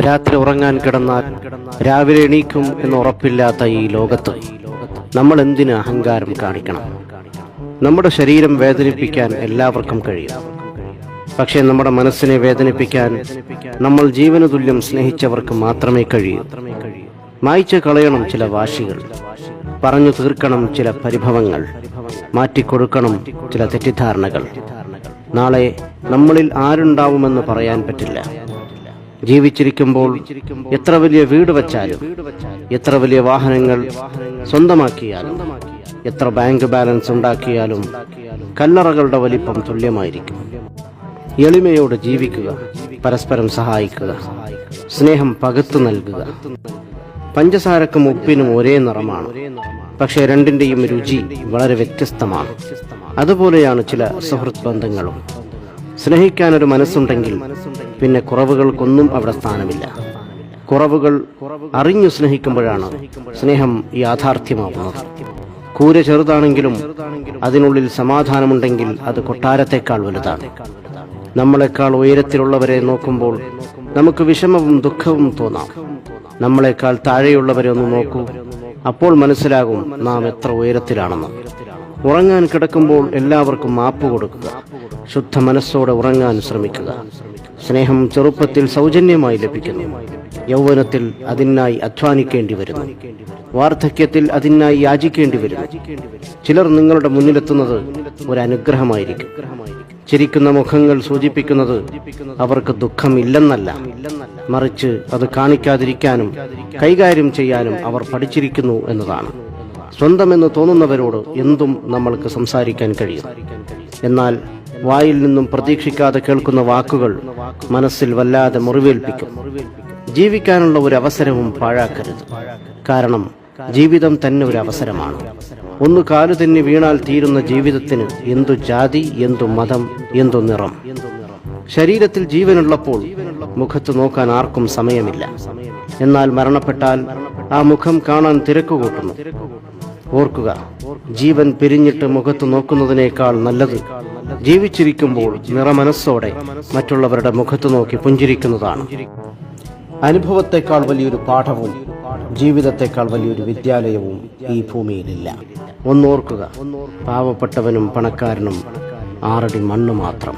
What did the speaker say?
രാത്രി ഉറങ്ങാൻ കിടന്നാൽ രാവിലെ എണീക്കും എന്ന് ഉറപ്പില്ലാത്ത ഈ ലോകത്ത് നമ്മൾ എന്തിന് അഹങ്കാരം കാണിക്കണം? നമ്മുടെ ശരീരം വേദനിപ്പിക്കാൻ എല്ലാവർക്കും കഴിയും. പക്ഷേ നമ്മുടെ മനസ്സിനെ വേദനിപ്പിക്കാൻ നമ്മൾ ജീവന തുല്യം സ്നേഹിച്ചവർക്ക് മാത്രമേ കഴിയൂ. മായ്ച്ചു കളയണം ചില വാശികൾ. പറഞ്ഞു തീർക്കണം ചില പരിഭവങ്ങൾ. മാറ്റിക്കൊടുക്കണം ചില തെറ്റിദ്ധാരണകൾ. നാളെ നമ്മളിൽ ആരുണ്ടാവുമെന്ന് പറയാൻ പറ്റില്ല. ജീവിച്ചിരിക്കുമ്പോൾ എത്ര വലിയ വീട് വച്ചാലും എത്ര വലിയ വാഹനങ്ങൾ സ്വന്തമാക്കിയാലും എത്ര ബാങ്ക് ബാലൻസ് ഉണ്ടാക്കിയാലും കല്ലറകളുടെ വലിപ്പം തുല്യമായിരിക്കും. എളിമയോട് ജീവിക്കുക പരസ്പരം സഹായിക്കുക സ്നേഹം പകത്തു നൽകുക. പഞ്ചസാരക്കും ഉപ്പിനും ഒരേ നിറമാണ്. പക്ഷേ രണ്ടിന്റെയും രുചി വളരെ വ്യത്യസ്തമാണ്. അതുപോലെയാണ് ചില സുഹൃത്ത് ബന്ധങ്ങളും സ്നേഹിക്കാൻ ഒരു മനസ്സുണ്ടെങ്കിൽ പിന്നെ കുറവുകൾക്കൊന്നും അവിടെ സ്ഥാനമില്ല. കുറവുകൾ അറിഞ്ഞു സ്നേഹിക്കുമ്പോഴാണ് സ്നേഹം യാഥാർത്ഥ്യമാവുന്നത്. കൂര ചെറുതാണെങ്കിലും അതിനുള്ളിൽ സമാധാനമുണ്ടെങ്കിൽ അത് കൊട്ടാരത്തെക്കാൾ വലുതാണ്. നമ്മളെക്കാൾ ഉയരത്തിലുള്ളവരെ നോക്കുമ്പോൾ നമുക്ക് വിഷമവും ദുഃഖവും തോന്നാം. നമ്മളെക്കാൾ താഴെയുള്ളവരെ ഒന്ന് നോക്കൂ. അപ്പോൾ മനസ്സിലാകും നാം എത്ര ഉയരത്തിലാണെന്ന്. ഉറങ്ങാൻ കിടക്കുമ്പോൾ എല്ലാവർക്കും മാപ്പ് കൊടുക്കുക. ശുദ്ധ മനസ്സോടെ ഉറങ്ങാൻ ശ്രമിക്കുക. സ്നേഹം ചെറുപ്പത്തിൽ സൗജന്യമായി ലഭിക്കുന്നു. യൗവനത്തിൽ അതിനായി അധ്വാനിക്കേണ്ടി വരുന്നു. വാർദ്ധക്യത്തിൽ അതിനായി യാചിക്കേണ്ടി വരുന്നു. ചിലർ നിങ്ങളുടെ മുന്നിലെത്തുന്നത് ഒരു അനുഗ്രഹമായിരിക്കും ചിരിക്കുന്ന മുഖങ്ങൾ സൂചിപ്പിക്കുന്നത് അവർക്ക് ദുഃഖമില്ലെന്നല്ല. മറിച്ച് അത് കാണിക്കാതിരിക്കാനും കൈകാര്യം ചെയ്യാനും അവർ പഠിച്ചിരിക്കുന്നു എന്നതാണ്. സ്വന്തമെന്ന് തോന്നുന്നവരോട് എന്തും നമ്മൾക്ക് സംസാരിക്കാൻ കഴിയും. എന്നാൽ വായിൽ നിന്നും പ്രതീക്ഷിക്കാതെ കേൾക്കുന്ന വാക്കുകൾ മനസ്സിൽ വല്ലാതെ മുറിവേൽപ്പിക്കും. ജീവിക്കാനുള്ള ഒരു അവസരവും പാഴാക്കരുത്. കാരണം ജീവിതം തന്നെ ഒരു അവസരമാണ്. ഒന്ന് കാലു തന്നെ വീണാൽ തീരുന്ന ജീവിതത്തിന് എന്തു ജാതി എന്തു മതം എന്തു നിറം. ശരീരത്തിൽ ജീവനുള്ളപ്പോൾ മുഖത്ത് നോക്കാൻ ആർക്കും സമയമില്ല. എന്നാൽ മരണപ്പെട്ടാൽ ആ മുഖം കാണാൻ തിരക്ക് കൂട്ടുന്നു. ഓർക്കുക ജീവൻ പിരിഞ്ഞിട്ട് മുഖത്ത് നോക്കുന്നതിനേക്കാൾ നല്ലത് ജീവിച്ചിരിക്കുമ്പോൾ നിറമനസ്സോടെ മറ്റുള്ളവരുടെ മുഖത്ത് നോക്കി പുഞ്ചിരിക്കുന്നതാണ്. അനുഭവത്തെക്കാൾ വലിയൊരു പാഠവും ജീവിതത്തെക്കാൾ വലിയൊരു വിദ്യാലയവും ഈ ഭൂമിയിലില്ല. ഒന്നോർക്കുക പാവപ്പെട്ടവനും പണക്കാരനും ആറടി മണ്ണ് മാത്രം.